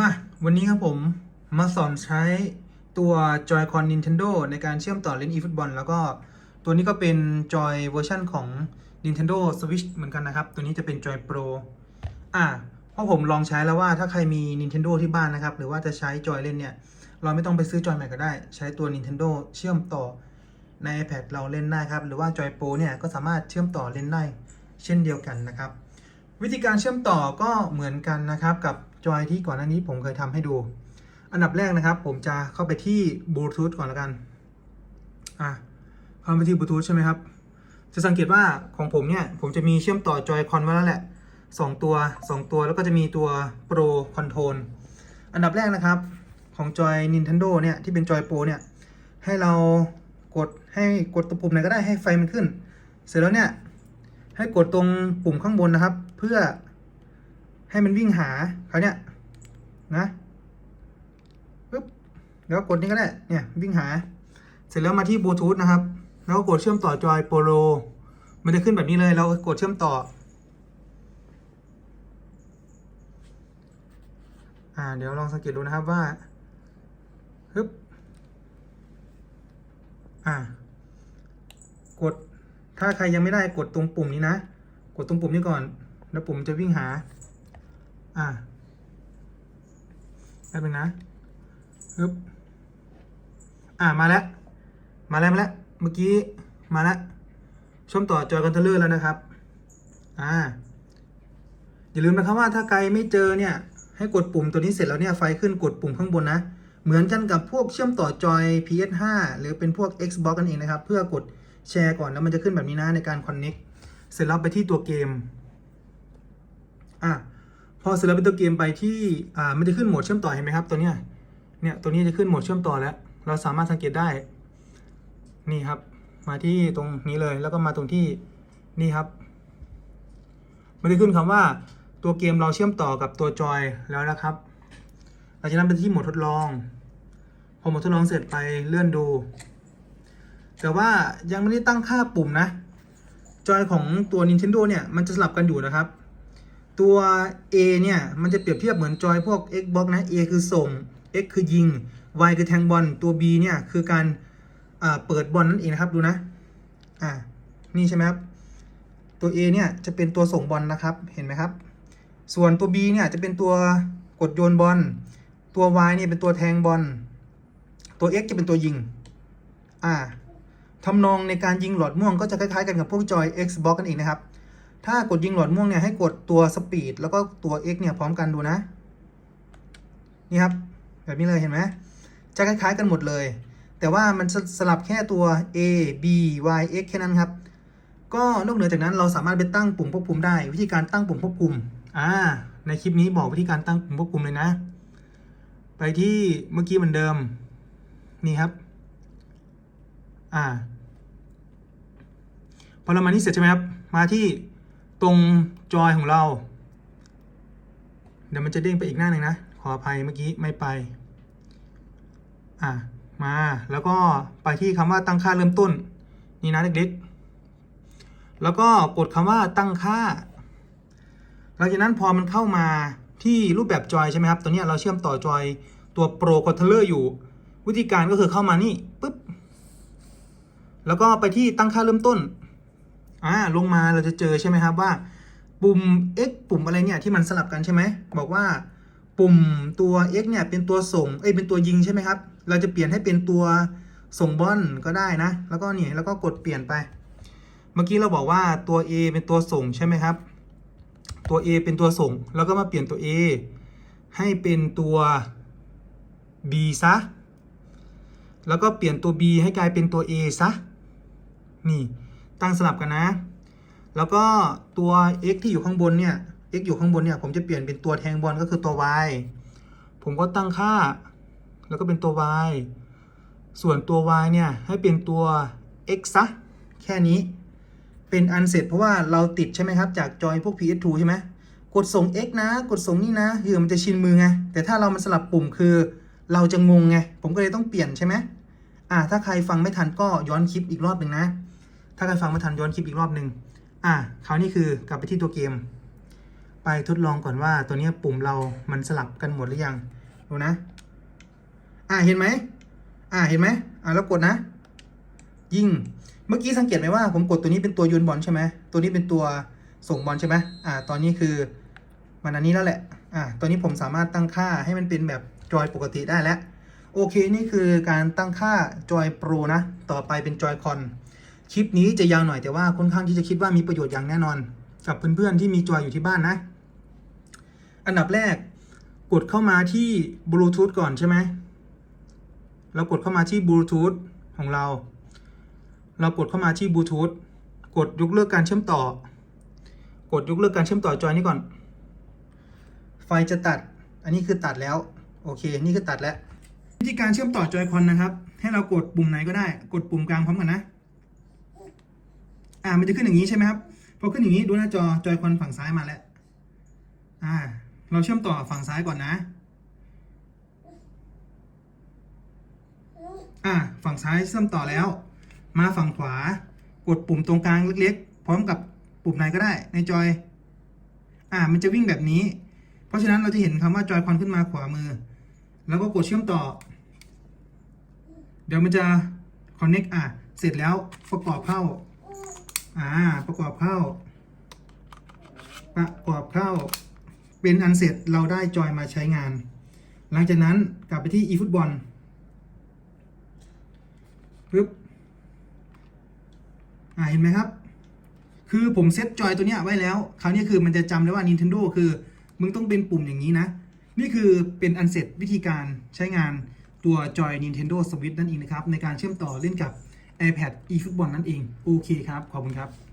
มาวันนี้ครับผมมาสอนใช้ตัว Joy-Con Nintendo ในการเชื่อมต่อเล่น eFootball แล้วก็ตัวนี้ก็เป็น Joy เวอร์ชันของ Nintendo Switch เหมือนกันนะครับ ตัวนี้จะเป็น Joy Pro อ่าเพราะผมลองใช้แล้วว่าถ้าใครมี Nintendo ที่บ้านนะครับ หรือว่าจะใช้ Joy เล่นเนี่ย เราไม่ต้องไปซื้อ Joy ใหม่ก็ได้ ใช้ตัว Nintendo เชื่อมต่อใน iPad เราเล่นได้ครับ หรือว่า Joy Pro เนี่ยก็สามารถเชื่อมต่อเล่นได้ เช่นเดียวกันนะครับ วิธีการเชื่อมต่อก็เหมือนกันนะครับกับ จอยที่ก่อนหน้านี้ผมเคยทำให้ดู อันดับแรกนะครับ ผมจะเข้าไปที่บลูทูธก่อนแล้วกัน อะเข้าไปที่บลูทูธใช่ไหมครับ จะสังเกตว่าของผมเนี่ย ผมจะมีเชื่อมต่อจอยคอนไว้แล้วแหละ 2 ตัว 2 ตัวแล้วก็จะมีตัว Pro Control อันดับแรกนะครับ ของจอย Nintendo เนี่ย ที่เป็นจอย Pro เนี่ย ให้เรากดให้กดตัวปุ่มไหนก็ได้ให้ไฟมันขึ้น เสร็จแล้วเนี่ย ให้กดตรงปุ่มข้างบนนะครับ เพื่อ ให้มันวิ่งหาเขาเนี่ยนะปึ๊บแล้วกดนี้ก็ได้เนี่ยวิ่งหา เสร็จแล้วมาที่บลูทูธนะครับ แล้วก็กดเชื่อมต่อจอยโปโลมันจะขึ้นแบบนี้เลย เรากดเชื่อมต่อ อ่า เดี๋ยวลองสังเกตดูนะครับว่าฮึบอ่า กด ถ้าใครยังไม่ได้กดตรงปุ่มนี้นะ กดตรงปุ่มนี้ก่อน แล้วปุ่มจะวิ่งหา อ่าแป๊บนึงนะฮึบอ่ามาแล้ว มาแล้วมาแล้ว เมื่อกี้มาแล้วช่วมต่อจอยคอนโทรลเลอร์แล้วนะครับ อ่า อย่าลืมนะครับว่าถ้าใครไม่เจอเนี่ย ให้กดปุ่มตัวนี้เสร็จแล้วเนี่ยไฟขึ้นกดปุ่มข้างบนนะ เหมือนกันกับพวกเชื่อมต่อจอย PS5 หรือเป็นพวก Xbox กันเองนะครับ เพื่อกดแชร์ก่อนแล้วมันจะขึ้นแบบนี้นะในการ Connect เสร็จแล้วไปที่ตัวเกม อะ พอเสร็จแล้วไปตัวเกมไปที่อ่ามันจะขึ้นโหมดเชื่อมต่อเห็นไหมครับตัวเนี้ยเนี่ยตัวนี้จะขึ้นโหมดเชื่อมต่อแล้ว เราสามารถสังเกตได้ นี่ครับ มาที่ตรงนี้เลยแล้วก็มาตรงที่นี่ครับมันจะขึ้นคำว่าตัวเกมเราเชื่อมต่อกับตัวจอยแล้วนะครับหลังจากนั้นไปที่โหมดทดลองพอหมดทดลองเสร็จไปเลื่อนดู แต่ว่ายังไม่ได้ตั้งค่าปุ่มนะ จอยของตัว Nintendo เนี่ย มันจะสลับกันอยู่นะครับ ตัว A เนี่ย มันจะเปรียบเทียบเหมือนจอยพวก Xbox นะ A คือส่ง X คือยิง Y คือแทงบอล ตัว B เนี่ย คือการเปิดบอลนั่นเองนะครับดูนะ อ่า นี่ใช่ไหมครับ ตัว A เนี่ย จะเป็นตัวส่งบอลนะครับ เห็นไหมครับ ส่วนตัว B เนี่ย จะเป็นตัวกดโยนบอล ตัว Y เนี่ย เป็นตัวแทงบอล ตัว X จะเป็นตัวยิง อ่าทำนองในการยิงหลอดม่วงก็จะคล้ายๆกันกับพวกจอย Xbox กันเองนะครับ ถ้ากดยิงหลอดม่วงเนี่ยให้กดตัวสปีดแล้วก็ตัว X เนี่ยพร้อมกันดูนะ นี่ครับ แบบนี้เลยเห็นไหมจะคล้ายๆกันหมดเลย แต่ว่ามันสลับแค่ตัว A B Y X แค่นั้นครับ ก็นอกเหนือจากนั้นเราสามารถไปตั้งปุ่มควบคุมได้ วิธีการตั้งปุ่มควบคุมอ่าในคลิปนี้บอกวิธีการตั้งปุ่มควบคุมเลยนะ ไปที่เมื่อกี้เหมือนเดิมนี่ครับอ่าพอเรามานี่เสร็จใช่ไหมครับ มาที่ ตรงจอยของเรา เดี๋ยวมันจะเด้งไปอีกหน้าหนึ่งนะ ขออภัยเมื่อกี้ไม่ไป อ่ามาแล้วก็ไปที่คำว่าตั้งค่าเริ่มต้น นี่นะเล็กๆ แล้วก็กดคำว่าตั้งค่า หลังจากนั้นพอมันเข้ามาที่รูปแบบจอยใช่ไหมครับ ตัวนี้เราเชื่อมต่อจอยตัว Pro Controller อยู่ วิธีการก็คือเข้ามานี่ปุ๊บ แล้วก็ไปที่ตั้งค่าเริ่มต้น อ่าลงมาเราจะเจอใช่ไหมครับว่า ปุ่ม X ปุ่มอะไรเนี่ยที่มันสลับกันใช่ไหมบอกว่าปุ่มตัว X เนี่ยเป็นตัวส่งเอ้ยเป็นตัวยิงใช่ไหมครับ เราจะเปลี่ยนให้เป็นตัวส่งบอลก็ได้นะ แล้วก็นี่แล้วก็กดเปลี่ยนไป เมื่อกี้เราบอกว่าตัว A เป็นตัวส่งใช่ไหมครับ ตัว A เป็นตัวส่ง แล้วก็มาเปลี่ยนตัว A ให้เป็นตัว B ซะ แล้วก็เปลี่ยนตัว B ให้กลายเป็นตัว A ซะ นี่ ตั้งสลับกันนะ แล้วก็ตัว x ที่อยู่ข้างบนเนี่ย x อยู่ข้างบนเนี่ยผมจะเปลี่ยนเป็นตัวแทงบอลก็คือตัว y ผมก็ตั้งค่า แล้วก็เป็นตัว y ส่วนตัว y เนี่ยให้เป็นตัว x ซะแค่นี้ เป็นอันเสร็จเพราะว่าเราติดใช่ไหมครับ จากจอยพวก PS2 ใช่ไหมกดส่ง x นะ กดส่งนี่นะคือมันจะชินมือไง แต่ถ้าเรามันสลับปุ่มคือ เราจะงงไง ผมก็เลยต้องเปลี่ยนใช่ไหมอ่าถ้าใครฟังไม่ทันก็ย้อนคลิปอีกรอบหนึ่งนะ ถ้าใครฟังไม่ทันย้อนคลิปอีกรอบหนึ่งอะคราวนี้คือกลับไปที่ตัวเกม ไปทดลองก่อนว่าตัวนี้ปุ่มเรามันสลับกันหมดหรือยังดูนะ อ่าเห็นไหมอ่าเห็นไหมอ่าแล้วกดนะ ยิงเมื่อกี้สังเกตไหมว่าผมกดตัวนี้เป็นตัวโยนบอลใช่ไหมตัวนี้เป็นตัวส่งบอลใช่ไหมอ่า ตอนนี้คือมันอันนี้แล้วแหละ อ่าตัวนี้ผมสามารถตั้งค่าให้มันเป็นแบบจอยปกติได้แล้ว โอเค นี่คือการตั้งค่าจอยโปรนะ ต่อไปเป็นจอยคอน คลิปนี้จะยาวหน่อยแต่ว่าค่อนข้างที่จะคิดว่ามีประโยชน์อย่างแน่นอน กับเพื่อนๆที่มีจอยอยู่ที่บ้านนะ อันดับแรกกดเข้ามาที่บลูทูธก่อนใช่ไหมเรากดเข้ามาที่บลูทูธของเรา เรากดเข้ามาที่บลูทูธกดยกเลิกการเชื่อมต่อ กดยกเลิกการเชื่อมต่อจอยนี้ก่อน ไฟจะตัด อันนี้คือตัดแล้ว โอเค นี่คือตัดแล้ว วิธีการเชื่อมต่อจอยคอนนะครับ ให้เรากดปุ่มไหนก็ได้ กดปุ่มกลางพร้อมกันนะ อ่ามันจะขึ้นอย่างนี้ใช่ไหมครับพอขึ้นอย่างนี้ดูหน้าจอจอยคอนฝั่งซ้ายมาแล้วอ่า เราเชื่อมต่อฝั่งซ้ายก่อนนะ อ่า ฝั่งซ้ายเชื่อมต่อแล้ว มาฝั่งขวา กดปุ่มตรงกลางเล็กๆ พร้อมกับปุ่มไหนก็ได้ ในจอย อ่า มันจะวิ่งแบบนี้ เพราะฉะนั้นเราจะเห็นคำว่าจอยคอนขึ้นมาขวามือ แล้วก็กดเชื่อมต่อ เดี๋ยวมันจะ connect อะ เสร็จแล้วประกอบเข้า อ่า ประกอบเข้า ประกอบเข้า เป็นอันเสร็จเราได้จอยมาใช้งาน หลังจากนั้นกลับไปที่ eFootball ปึ๊บ อ่า เห็นไหมครับ คือผมเซตจอยตัวเนี้ยไว้แล้ว คราวนี้คือมันจะจำได้ว่า Nintendo คือ มึงต้องเป็นปุ่มอย่างนี้นะ นี่คือเป็นอันเสร็จวิธีการใช้งานตัวจอย Nintendo Switch นั่นเองนะครับ ในการเชื่อมต่อเล่นกับ iPad eFootball นั่นเอง โอเคครับ ขอบคุณครับ